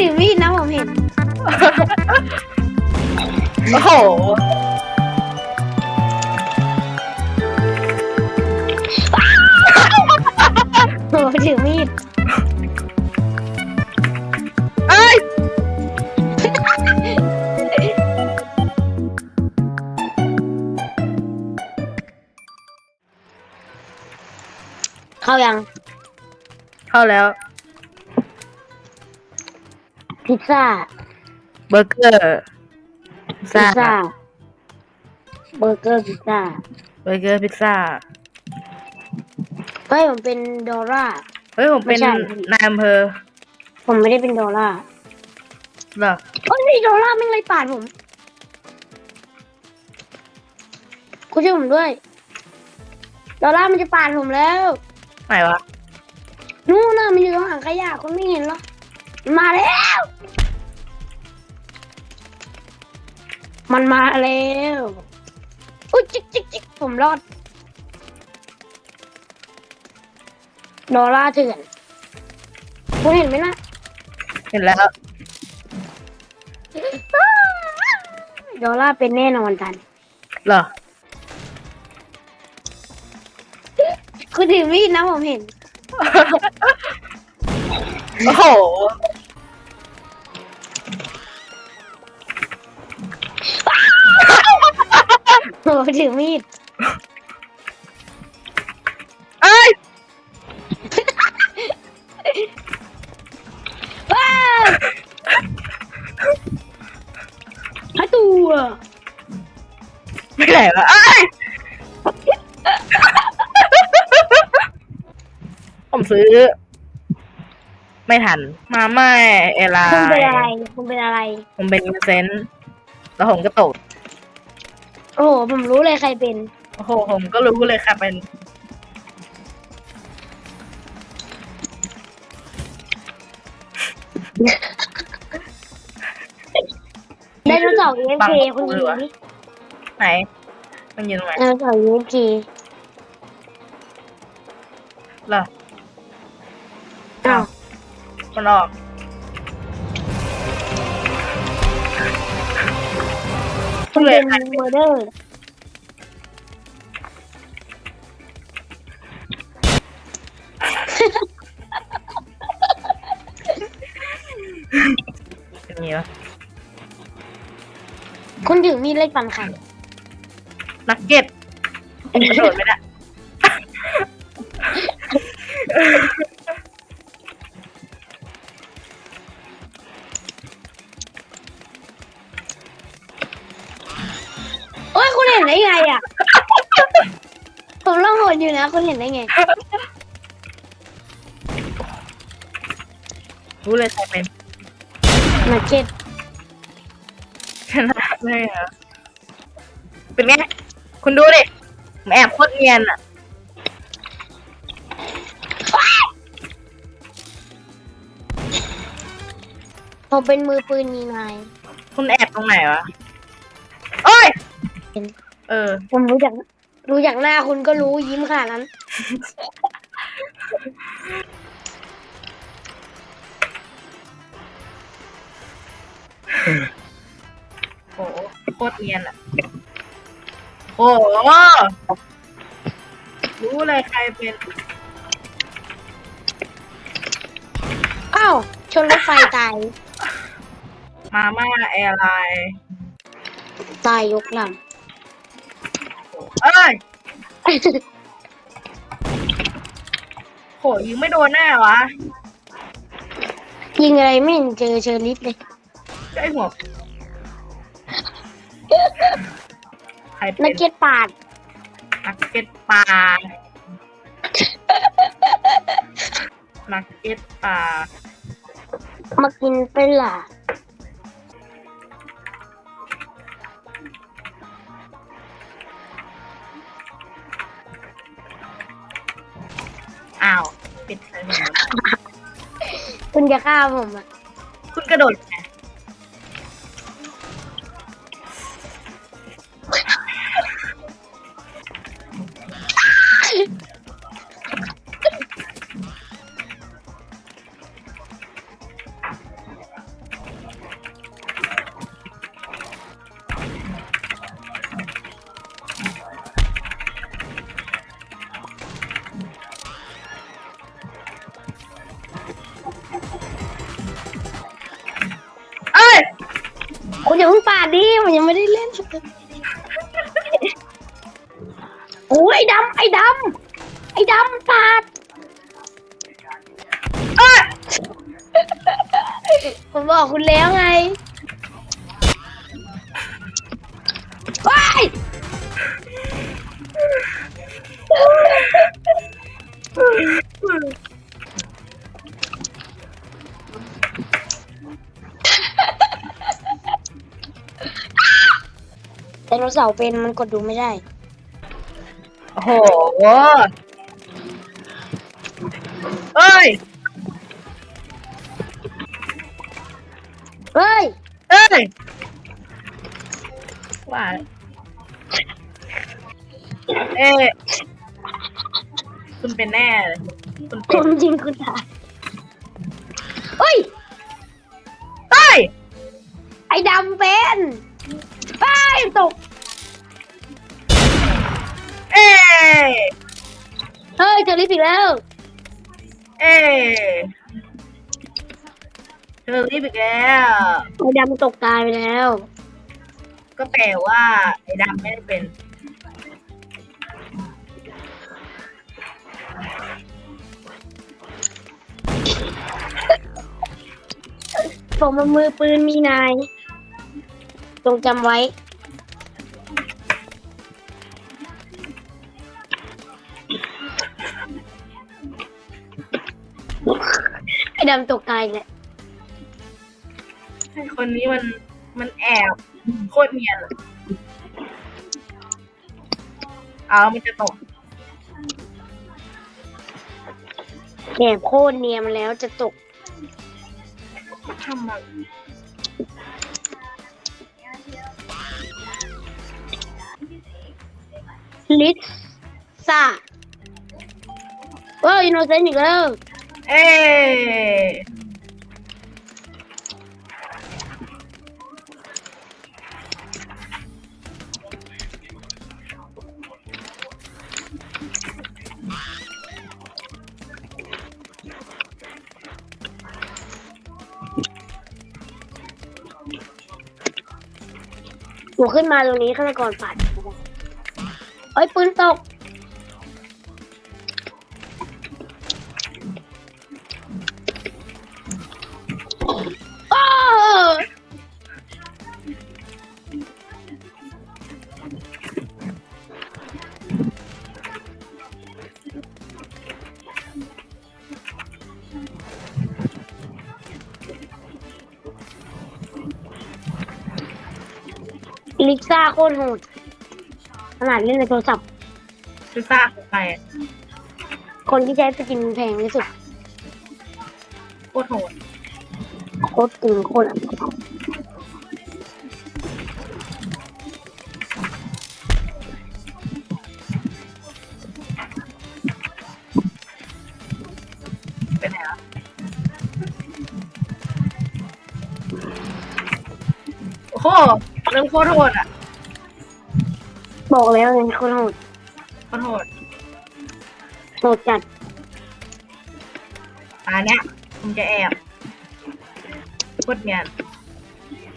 ถือมีดนะผมเห็น โอ้โห โอ้ถือมีด เอ้ย เข้ายัง เข้าแล้ว พิซซ่า เบอร์เกอร์พิซพิซซ่าซ่า เบอร์เกอร์พิซซ่า เบอร์เกอร์พิซซ่าเฮ้ย ผมเป็นดอลล่า เฮ้ยผมเป็นไม่ใช่ นายอำเภอผมไม่ได้เป็นดอลล่าเหรอเฮ้ยนี่ดอลล่าไม่งเลยปาดผมคุณช่วยผมด้วย ดอลล่ามันจะปาดผมแล้ว ไหนวะ นู่นน่ะมันอยู่ตรงถังขยะคุณไม่เห็นเหรอ มันมาแล้ว มันมาแล้วอุ้ยจิกจิกจิกผมรอดดอลล่าเถื่อนคุณเห็นไหมนะเห็นแล้ว ดอลล่าเป็นแน่นอนกันเหรอคุณถือมีดนะผมเห็น โอ้โห โอ้ถือมีด เอ้ยว้าวฮัตัวไม่ไหนวะเอ้ยผมซื้อ ไม่ทัน มาไม่เอลาคุณเป็นอะไร คุณเป็นอะไร ผมเป็นอินเซนต์แล้วผมก็ตกโอ้โห ผมรู้เลยใครเป็น โอ้โหผมก็รู้เลยค่ะเป็นไดโนเสาร์ AFK คุณยิงดิไหนมันอยู่ตรงไหนไดโนเสาร์ AFK เหรออ้าวมันออก คุณเป็นเมอร์เดอร์เป็นไงวะคุณถือมีดไล่ฟันใครนักเก็ตกระโดดไม่ได้ นอยู่นะคุณเห็นได้ไง รู้เลยใครเป็นมาเก็ตชนะเลยเหรอเป็นไงคุณดูดิผมแอบโคตรเนียนอะผมเป็นมือปืนมีนายคุณแอบตรงไหนวะโอ้ย เออ ผมรู้จัก รู้จากหน้าคุณก็รู้ยิ้มขนาดนั้นโหโคตรเนียนอะ โอ้โหรู้เลยใครเป็นอ้าวชนรถไฟตาย มาม่าแอร์ไลน์ ตายยกลเอ้ยำ โหยิงไม่โดนแน่วะยิงอะไรไม่เห็นเจอเชอร์ลิฟเลยใช่หัวใครเป็นันกเก็ตปาดนักเก็ตปลานักเก็ตปลามากินเป็นล่ะ คุณจะฆ่าผมอะ คุณกระโดด ย่าเพิ่งปาดดิมันยังไม่ได้เล่นโอ้ยไอดำไอ้ดำไอ้ดำปาดผมบอกคุณแล้วไงไป ไดโนเสาร์เป็นมันกดดูไม่ได้ โอ้โหเอ้ย เฮ้ย เอ้ย ว่าแล้วเอ้ยคุณเป็นแน่เลยคุณคเป็นนจริงคุณตายเฮ้ย เอ้ย ไอ้ดำเป็น ไอ้ยตก เอ้ยเฮ้ยเจอลิฟต์อีกแล้ว เอ้ยเธอรีบอีกแล้ว ไอ้ดำตกตายไปแล้ว ก็แปลว่าไอ้ดำไม่ได้เป็น ผมมามือปืนมีนายจงจำไว้ ดำตกตายอีกแล้วไอ้คนนี้มันมันแอบโคตรเนียนเลยเอามันจะตกแหมโคตรเนียมแล้วจะตกทำมันลิซ่าเฮ้ยอินโนเซนต์อีกแล้ว เอ้หนูขึ้นมาตรงนี้ฆาตกรปัดเอ้ยปืนตก ลิซ่าโคตรโหดขนาดเล่นในโทรศัพท์คือซ่าของใครอะคนที่ใช้สกินแพงที่สุดโคตรโหดโคตรตึงโคตรอันตรายเป็นไงวะโอ้โห เริ่มโคตรโหดอะบอกแล้วไงโคตรโหดโคตรโหดโหดจัดตาเนี้ยผมจะแอบโคตรเนียน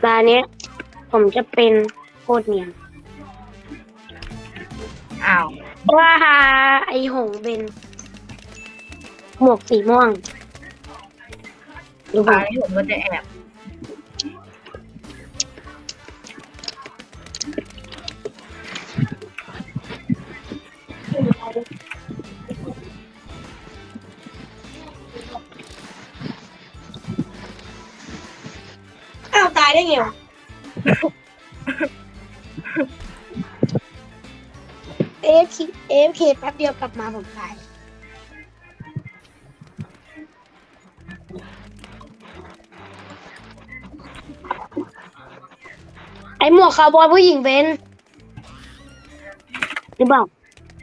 ตาเนี้ยผมจะเป็นโคตรเนียนอ้าวว่าไอหงเป็นหมวกสีม่วงดูตาบ่านี้ยผมก็จะแอบ ได้ไงวะเอฟเคเอฟเคแป๊บเดียวกลับมาผมตาย ไอหมวกคาวบอยผู้หญิงเป็นหรือเปล่า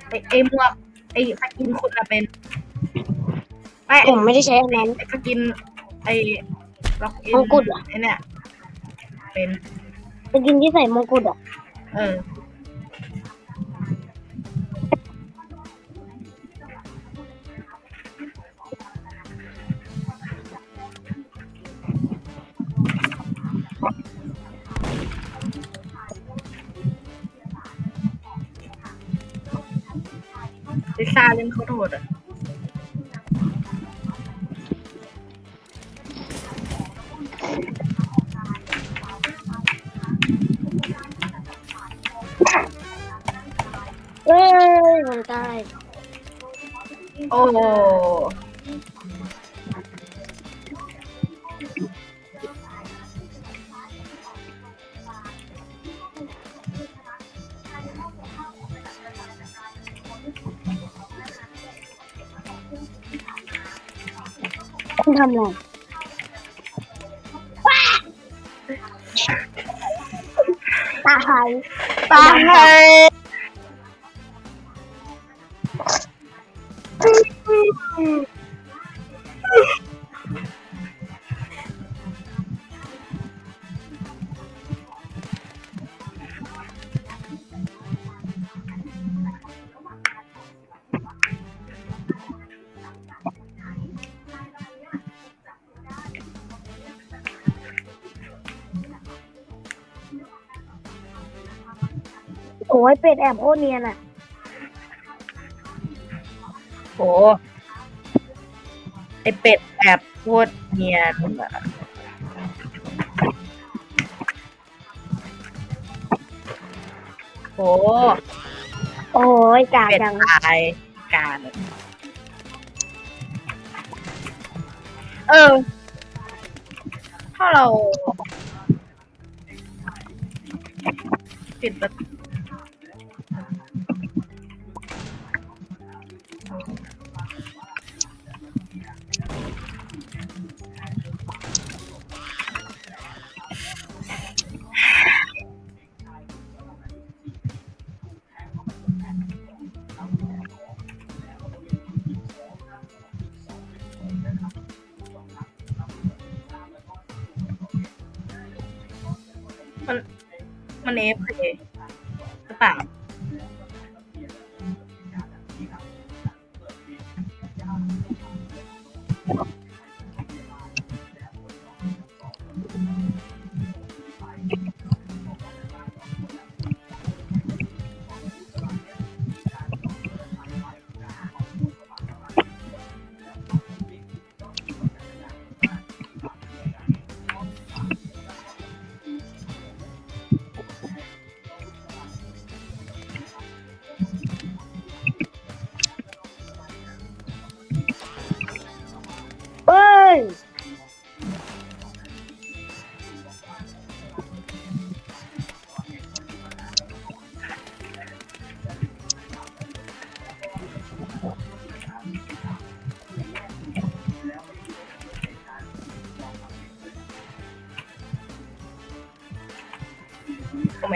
ไอ้ไอ้หมวกไอ้สกินคุณอะเป็นไม่ผมไม่ได้ใช้อันนั้น ไอ้สกินไอ้ล็อกอินมงกุฎเหรอ ไอ้เนี่ย เป็น สกินที่ใส่มงกุฎอะ เออ มตายโอ้โหคุณทำอะไรว้าตายตาย โอ้ยเป็ดแอบโคตรเนียนอะโหไอเป็ดแอบโคตรเนียนอะโหโอ้ยกากเป็ดจัง ตายการอะเออ ถ้าเรา ปิดประตู มันมันเอฟเลยหรือเปล่า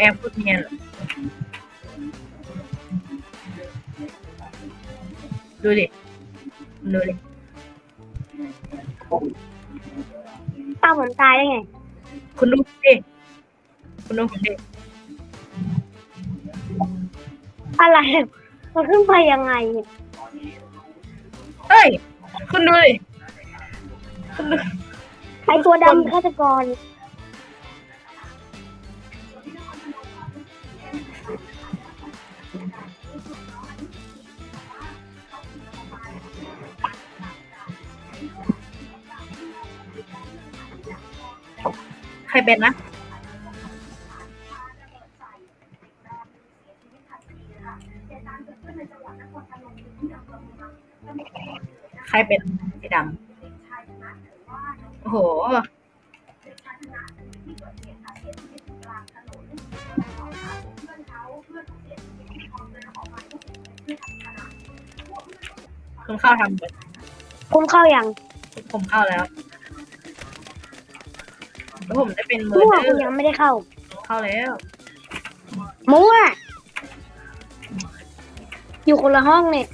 แอบพูดเนียนเหรอดูดิ ดูดิป้าผมตายได้ไง คุณดูดิ คุณดูผมดิ อะไร มันขึ้นไปยังไงเนี่ยเฮ้ย คุณดูดิ คุณดูไอตัวดำฆาตกร เป็นนะใครเป็นสีดำโอ้โห คุณเข้าทำเลยคุณเข้ายังผมเข้าแล้ว แล้วผมจะเป็นเมอมั่วร์เดอคุณร์ยังไม่ได้เข้า เข้าแล้ว มั่วอยู่คนละห้องเนี่ย